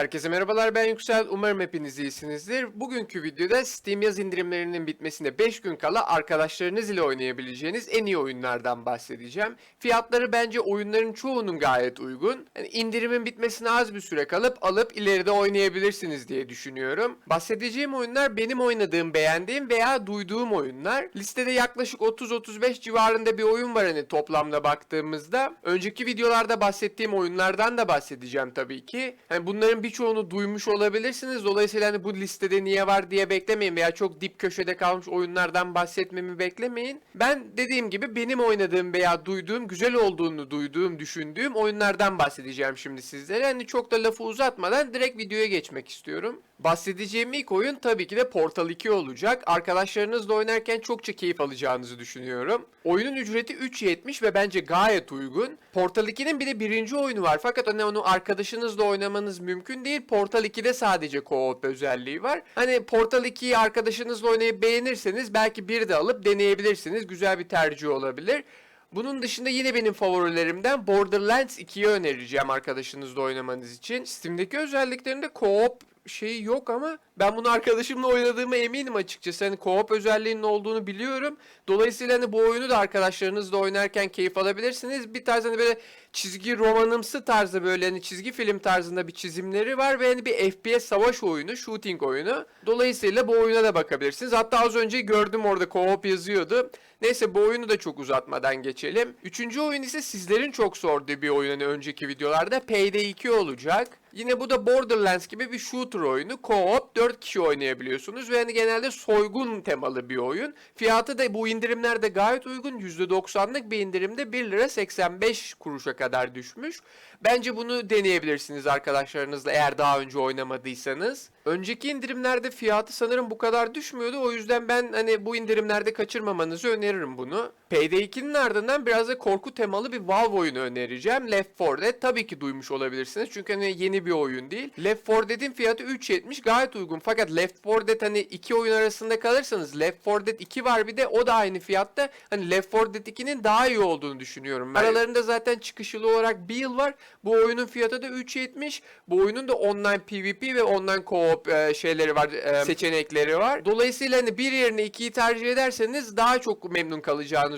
Herkese merhabalar ben Yüksel. Umarım hepiniz iyisinizdir. Bugünkü videoda Steam yaz indirimlerinin bitmesine 5 gün kala arkadaşlarınız ile oynayabileceğiniz en iyi oyunlardan bahsedeceğim. Fiyatları bence oyunların çoğunun gayet uygun. Yani indirimin bitmesine az bir süre kalıp alıp ileride oynayabilirsiniz diye düşünüyorum. Bahsedeceğim oyunlar benim oynadığım, beğendiğim veya duyduğum oyunlar. Listede yaklaşık 30-35 civarında bir oyun var hani toplamda baktığımızda. Önceki videolarda bahsettiğim oyunlardan da bahsedeceğim tabii ki. Hani bunların birçoğunu duymuş olabilirsiniz. Dolayısıyla hani bu listede niye var diye beklemeyin veya çok dip köşede kalmış oyunlardan bahsetmemi beklemeyin. Ben dediğim gibi benim oynadığım veya duyduğum, güzel olduğunu duyduğum, düşündüğüm oyunlardan bahsedeceğim şimdi sizlere. Hani çok da lafı uzatmadan direkt videoya geçmek istiyorum. Bahsedeceğim ilk oyun tabii ki de Portal 2 olacak. Arkadaşlarınızla oynarken çokça keyif alacağınızı düşünüyorum. Oyunun ücreti 3.70 ve bence gayet uygun. Portal 2'nin bir de birinci oyunu var fakat hani onu arkadaşınızla oynamanız mümkün değil. Portal 2'de sadece co-op özelliği var. Hani Portal 2'yi arkadaşınızla oynayıp beğenirseniz belki bir de alıp deneyebilirsiniz. Güzel bir tercih olabilir. Bunun dışında yine benim favorilerimden Borderlands 2'yi önereceğim arkadaşınızla oynamanız için. Steam'deki özelliklerinde co-op şeyi yok ama ben bunu arkadaşımla oynadığıma eminim açıkçası. Hani co-op özelliğinin olduğunu biliyorum. Dolayısıyla hani bu oyunu da arkadaşlarınızla oynarken keyif alabilirsiniz. Bir tarz hani böyle çizgi romanımsı tarzda böyle hani çizgi film tarzında bir çizimleri var ve hani bir FPS savaş oyunu, shooting oyunu. Dolayısıyla bu oyuna da bakabilirsiniz. Hatta az önce gördüm orada co-op yazıyordu. Neyse bu oyunu da çok uzatmadan geçelim. Üçüncü oyun ise sizlerin çok sorduğu bir oyun hani önceki videolarda Payday 2 olacak. Yine bu da Borderlands gibi bir shooter oyunu. Co-op 4 kişi oynayabiliyorsunuz ve hani genelde soygun temalı bir oyun. Fiyatı da bu indirimlerde gayet uygun. %90'lık bir indirimde 1 lira 85 kuruşa kadar düşmüş. Bence bunu deneyebilirsiniz arkadaşlarınızla eğer daha önce oynamadıysanız. Önceki indirimlerde fiyatı sanırım bu kadar düşmüyordu. O yüzden ben hani bu indirimlerde kaçırmamanızı öneririm bunu. Payday 2'nin ardından biraz da korku temalı bir Valve oyunu önereceğim. Left 4 Dead tabii ki duymuş olabilirsiniz. Çünkü hani yeni bir oyun değil. Left 4 Dead'in fiyatı 3.70 gayet uygun. Fakat Left 4 Dead hani iki oyun arasında kalırsanız Left 4 Dead 2 var bir de o da aynı fiyatta. Hani Left 4 Dead 2'nin daha iyi olduğunu düşünüyorum. Ben. Aralarında zaten çıkış yılı olarak bir yıl var. Bu oyunun fiyatı da 3.70. Bu oyunun da online PvP ve online co-op e, şeyleri var, e, seçenekleri var. Dolayısıyla hani bir yerine ikiyi tercih ederseniz daha çok memnun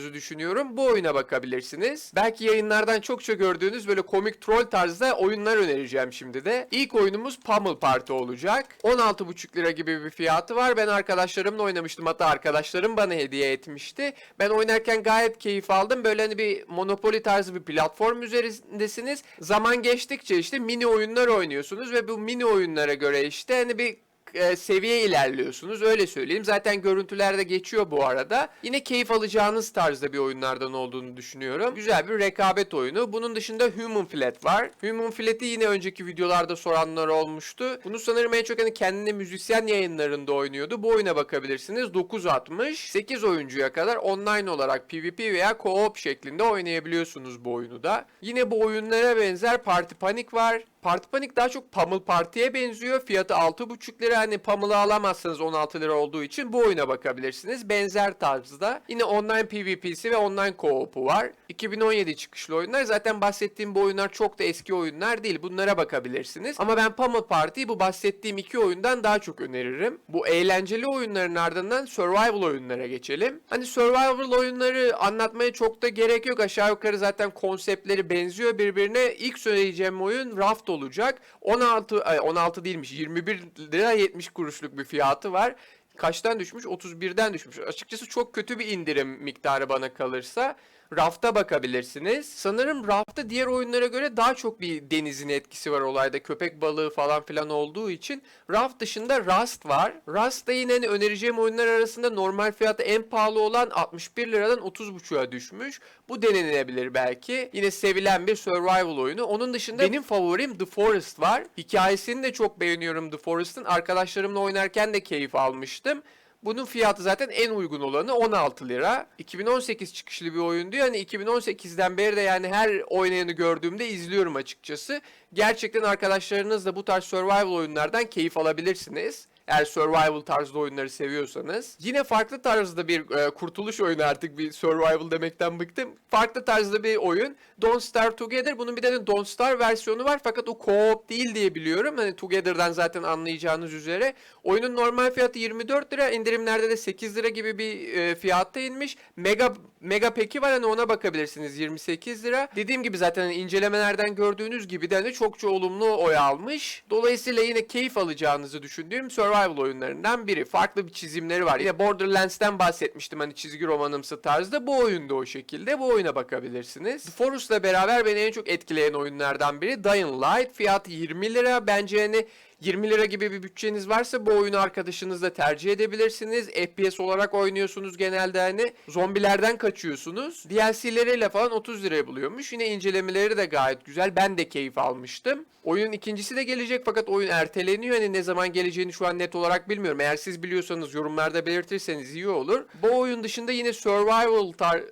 kalacağınızı düşünüyorum. Bu oyuna bakabilirsiniz. Belki yayınlardan çokça gördüğünüz böyle komik troll tarzda oyunlar önereceğim şimdi de. İlk oyunumuz Pummel Party olacak. 16,5 lira gibi bir fiyatı var. Ben arkadaşlarımla oynamıştım. Hatta arkadaşlarım bana hediye etmişti. Ben oynarken gayet keyif aldım. Böyle hani bir Monopoly tarzı bir platform üzerindesiniz. Zaman geçtikçe işte mini oyunlar oynuyorsunuz ve bu mini oyunlara göre işte hani bir e, seviye ilerliyorsunuz öyle söyleyeyim. Zaten görüntülerde geçiyor bu arada. Yine keyif alacağınız tarzda bir oyunlardan olduğunu düşünüyorum. Güzel bir rekabet oyunu. Bunun dışında Human Flat var. Human Flat'i yine önceki videolarda soranlar olmuştu. Bunu sanırım en çok hani kendine müzisyen yayınlarında oynuyordu. Bu oyuna bakabilirsiniz. 9.60 8 oyuncuya kadar online olarak PvP veya co-op şeklinde oynayabiliyorsunuz bu oyunu da. Yine bu oyunlara benzer Party Panic var. Party Panic daha çok Pummel Party'ye benziyor. Fiyatı 6.5 lira. Hani Pummel'ı alamazsınız 16 lira olduğu için bu oyuna bakabilirsiniz. Benzer tarzda. Yine online PvP'si ve online co-op'u var. 2017 çıkışlı oyunlar. Zaten bahsettiğim bu oyunlar çok da eski oyunlar değil. Bunlara bakabilirsiniz. Ama ben Pummel Party'yi bu bahsettiğim iki oyundan daha çok öneririm. Bu eğlenceli oyunların ardından survival oyunlara geçelim. Hani survival oyunları anlatmaya çok da gerek yok. Aşağı yukarı zaten konseptleri benziyor birbirine. İlk söyleyeceğim oyun Raft olacak. 16 ay 16 değilmiş. 21 lira 70 kuruşluk bir fiyatı var. Kaçtan düşmüş? 31'den düşmüş. Açıkçası çok kötü bir indirim miktarı bana kalırsa. Raft'a bakabilirsiniz. Sanırım Raft'ta diğer oyunlara göre daha çok bir denizin etkisi var olayda. Köpek balığı falan filan olduğu için. Raft dışında Rust var. Rust da yine hani önereceğim oyunlar arasında normal fiyatı en pahalı olan 61 liradan 30.5'a düşmüş. Bu denenebilir belki. Yine sevilen bir survival oyunu. Onun dışında benim favorim The Forest var. Hikayesini de çok beğeniyorum The Forest'ın. Arkadaşlarımla oynarken de keyif almıştım. Bunun fiyatı zaten en uygun olanı 16 lira. 2018 çıkışlı bir oyundu. Yani 2018'den beri de yani her oynayanı gördüğümde izliyorum açıkçası. Gerçekten arkadaşlarınızla bu tarz survival oyunlardan keyif alabilirsiniz. Eğer survival tarzda oyunları seviyorsanız. Yine farklı tarzda bir e, kurtuluş oyunu artık bir survival demekten bıktım. Farklı tarzda bir oyun. Don't Starve Together. Bunun bir de Don't Starve versiyonu var fakat o co-op değil diye biliyorum. Hani Together'dan zaten anlayacağınız üzere. Oyunun normal fiyatı 24 lira. indirimlerde de 8 lira gibi bir e, fiyatta inmiş. Mega Mega Pack'i var hani ona bakabilirsiniz 28 lira. Dediğim gibi zaten hani incelemelerden gördüğünüz gibi de hani çokça olumlu oy almış. Dolayısıyla yine keyif alacağınızı düşündüğüm survival oyunlarından biri. Farklı bir çizimleri var. Yine Borderlands'ten bahsetmiştim hani çizgi romanımsı tarzda. Bu oyunda o şekilde. Bu oyuna bakabilirsiniz. The Forest'la beraber beni en çok etkileyen oyunlardan biri Dying Light. Fiyatı 20 lira. Bence hani 20 lira gibi bir bütçeniz varsa bu oyunu arkadaşınızla tercih edebilirsiniz. FPS olarak oynuyorsunuz genelde hani. Zombilerden kaçıyorsunuz. DLC'leriyle falan 30 liraya buluyormuş. Yine incelemeleri de gayet güzel. Ben de keyif almıştım. Oyunun ikincisi de gelecek fakat oyun erteleniyor. Hani ne zaman geleceğini şu an net olarak bilmiyorum. Eğer siz biliyorsanız yorumlarda belirtirseniz iyi olur. Bu oyun dışında yine survival tar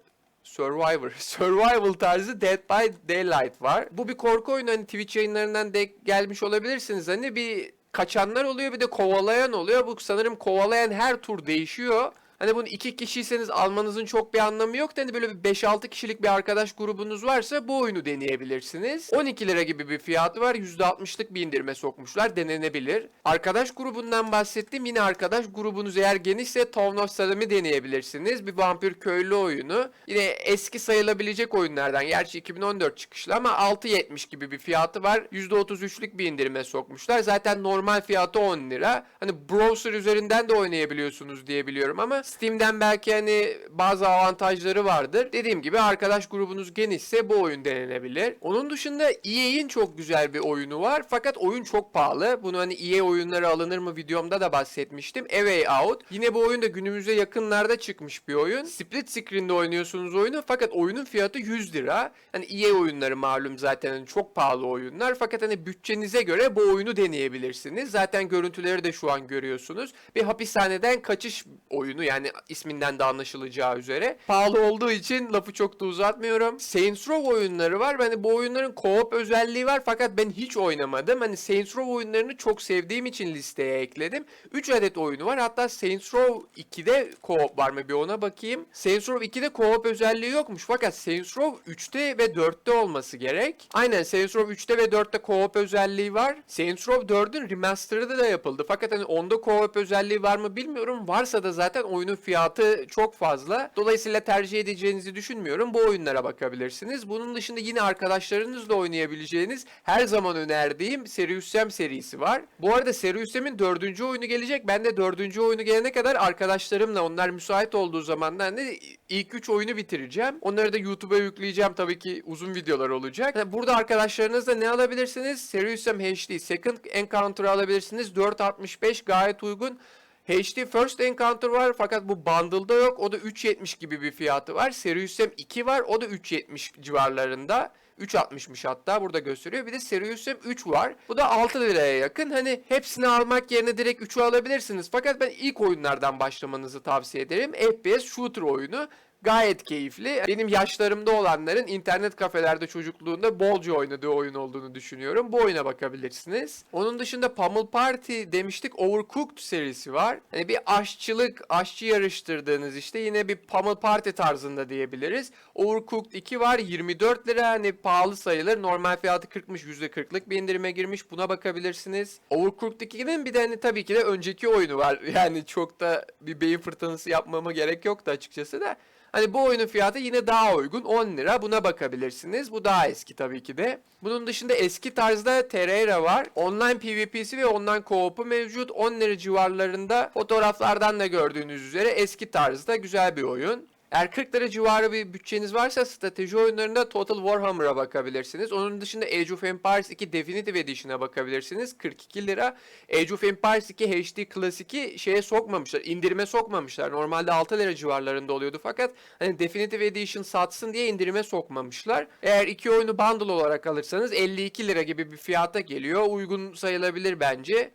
Survivor. Survival tarzı Dead by Daylight var. Bu bir korku oyunu hani Twitch yayınlarından denk gelmiş olabilirsiniz. Hani bir kaçanlar oluyor bir de kovalayan oluyor. Bu sanırım kovalayan her tur değişiyor. Hani bunu iki kişiyseniz almanızın çok bir anlamı yok. Hani böyle bir 5-6 kişilik bir arkadaş grubunuz varsa bu oyunu deneyebilirsiniz. 12 lira gibi bir fiyatı var. %60'lık bir indirime sokmuşlar. Denenebilir. Arkadaş grubundan bahsettim. Yine arkadaş grubunuz eğer genişse Town of Salem'i deneyebilirsiniz. Bir vampir köylü oyunu. Yine eski sayılabilecek oyunlardan. Gerçi 2014 çıkışlı ama 6.70 gibi bir fiyatı var. %33'lük bir indirime sokmuşlar. Zaten normal fiyatı 10 lira. Hani browser üzerinden de oynayabiliyorsunuz diye biliyorum ama Steam'den belki hani bazı avantajları vardır. Dediğim gibi arkadaş grubunuz genişse bu oyun denenebilir. Onun dışında EA'in çok güzel bir oyunu var fakat oyun çok pahalı. Bunu hani EA oyunları alınır mı videomda da bahsetmiştim. A Way Out. Yine bu oyun da günümüze yakınlarda çıkmış bir oyun. Split screen'de oynuyorsunuz oyunu fakat oyunun fiyatı 100 lira. Hani EA oyunları malum zaten hani çok pahalı oyunlar fakat hani bütçenize göre bu oyunu deneyebilirsiniz. Zaten görüntüleri de şu an görüyorsunuz. Bir hapishaneden kaçış oyunu yani isminden de anlaşılacağı üzere. Pahalı olduğu için lafı çok da uzatmıyorum. Saints Row oyunları var. Hani bu oyunların co-op özelliği var fakat ben hiç oynamadım. Hani Saints Row oyunlarını çok sevdiğim için listeye ekledim. 3 adet oyunu var. Hatta Saints Row 2'de co-op var mı bir ona bakayım. Saints Row 2'de co-op özelliği yokmuş fakat Saints Row 3'te ve 4'te olması gerek. Aynen Saints Row 3'te ve 4'te co-op özelliği var. Saints Row 4'ün remaster'ı da yapıldı. Fakat hani onda co-op özelliği var mı bilmiyorum. Varsa da zaten oyunun fiyatı çok fazla. Dolayısıyla tercih edeceğinizi düşünmüyorum. Bu oyunlara bakabilirsiniz. Bunun dışında yine arkadaşlarınızla oynayabileceğiniz her zaman önerdiğim Serious serisi var. Bu arada Serious dördüncü oyunu gelecek. Ben de dördüncü oyunu gelene kadar arkadaşlarımla onlar müsait olduğu zamanlar ne ilk üç oyunu bitireceğim. Onları da YouTube'a yükleyeceğim. Tabii ki uzun videolar olacak. Burada arkadaşlarınızla ne alabilirsiniz? Serious HD Second Encounter alabilirsiniz. 4.65 gayet uygun. HD First Encounter var fakat bu bundle'da yok. O da 3.70 gibi bir fiyatı var. Serious Sam 2 var. O da 3.70 civarlarında. 3.60'mış hatta burada gösteriyor. Bir de Serious Sam 3 var. Bu da 6 liraya yakın. Hani hepsini almak yerine direkt 3'ü alabilirsiniz. Fakat ben ilk oyunlardan başlamanızı tavsiye ederim. FPS shooter oyunu. Gayet keyifli. Benim yaşlarımda olanların internet kafelerde çocukluğunda bolca oynadığı oyun olduğunu düşünüyorum. Bu oyuna bakabilirsiniz. Onun dışında Pummel Party demiştik. Overcooked serisi var. Hani bir aşçılık, aşçı yarıştırdığınız işte yine bir Pummel Party tarzında diyebiliriz. Overcooked 2 var. 24 lira hani pahalı sayılır. Normal fiyatı 40'mış. %40'lık bir indirime girmiş. Buna bakabilirsiniz. Overcooked 2'nin bir de hani tabii ki de önceki oyunu var. Yani çok da bir beyin fırtınası yapmama gerek yoktu açıkçası da. Hani bu oyunun fiyatı yine daha uygun 10 lira buna bakabilirsiniz. Bu daha eski tabii ki de. Bunun dışında eski tarzda Terraria var. Online PvP'si ve online co-op'u mevcut. 10 lira civarlarında fotoğraflardan da gördüğünüz üzere eski tarzda güzel bir oyun. Eğer 40 lira civarı bir bütçeniz varsa strateji oyunlarında Total Warhammer'a bakabilirsiniz. Onun dışında Age of Empires 2 Definitive Edition'a bakabilirsiniz. 42 lira. Age of Empires 2 HD Classic'i şeye sokmamışlar. indirime sokmamışlar. Normalde 6 lira civarlarında oluyordu fakat hani Definitive Edition satsın diye indirime sokmamışlar. Eğer iki oyunu bundle olarak alırsanız 52 lira gibi bir fiyata geliyor. Uygun sayılabilir bence.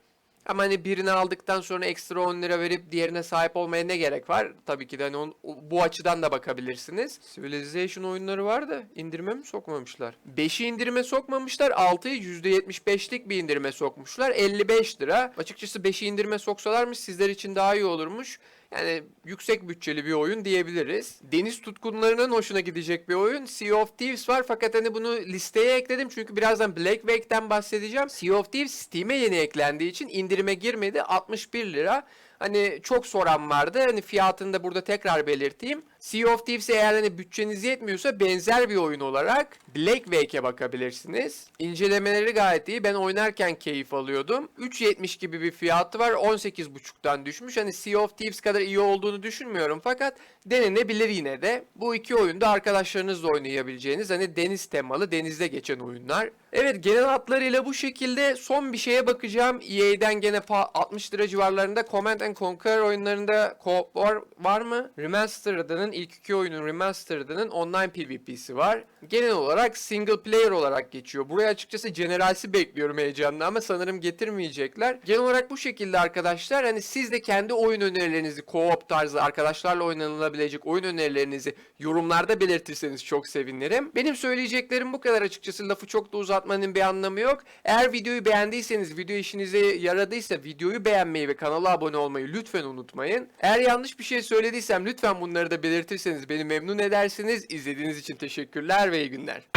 Ama hani birini aldıktan sonra ekstra 10 lira verip diğerine sahip olmaya ne gerek var? Tabii ki de hani on- bu açıdan da bakabilirsiniz. Civilization oyunları var da indirime mi sokmamışlar? 5'i indirime sokmamışlar. 6'yı %75'lik bir indirime sokmuşlar. 55 lira. Açıkçası 5'i indirime soksalarmış sizler için daha iyi olurmuş. Yani yüksek bütçeli bir oyun diyebiliriz. Deniz tutkunlarının hoşuna gidecek bir oyun. Sea of Thieves var fakat hani bunu listeye ekledim çünkü birazdan Black Wake'den bahsedeceğim. Sea of Thieves Steam'e yeni eklendiği için indirime girmedi. 61 lira. Hani çok soran vardı. Hani fiyatını da burada tekrar belirteyim. Sea of Thieves eğer hani bütçeniz yetmiyorsa benzer bir oyun olarak Black Wake'e bakabilirsiniz. İncelemeleri gayet iyi. Ben oynarken keyif alıyordum. 3.70 gibi bir fiyatı var. 18.5'tan düşmüş. Hani Sea of Thieves kadar iyi olduğunu düşünmüyorum fakat denenebilir yine de. Bu iki oyunda arkadaşlarınızla oynayabileceğiniz hani deniz temalı, denizde geçen oyunlar. Evet genel hatlarıyla bu şekilde son bir şeye bakacağım. EA'den gene pa- 60 lira civarlarında Command and Conquer oyunlarında co-op var, var mı? Remastered'ının ilk iki oyunun Remastered'ının online PvP'si var. Genel olarak single player olarak geçiyor. Buraya açıkçası Generals'i bekliyorum heyecanla ama sanırım getirmeyecekler. Genel olarak bu şekilde arkadaşlar hani siz de kendi oyun önerilerinizi co-op tarzı arkadaşlarla oynanılabilecek oyun önerilerinizi yorumlarda belirtirseniz çok sevinirim. Benim söyleyeceklerim bu kadar açıkçası lafı çok da uzatmanın bir anlamı yok. Eğer videoyu beğendiyseniz video işinize yaradıysa videoyu beğenmeyi ve kanala abone olmayı lütfen unutmayın. Eğer yanlış bir şey söylediysem lütfen bunları da belirtirseniz beni memnun edersiniz. İzlediğiniz için teşekkürler ve iyi günler.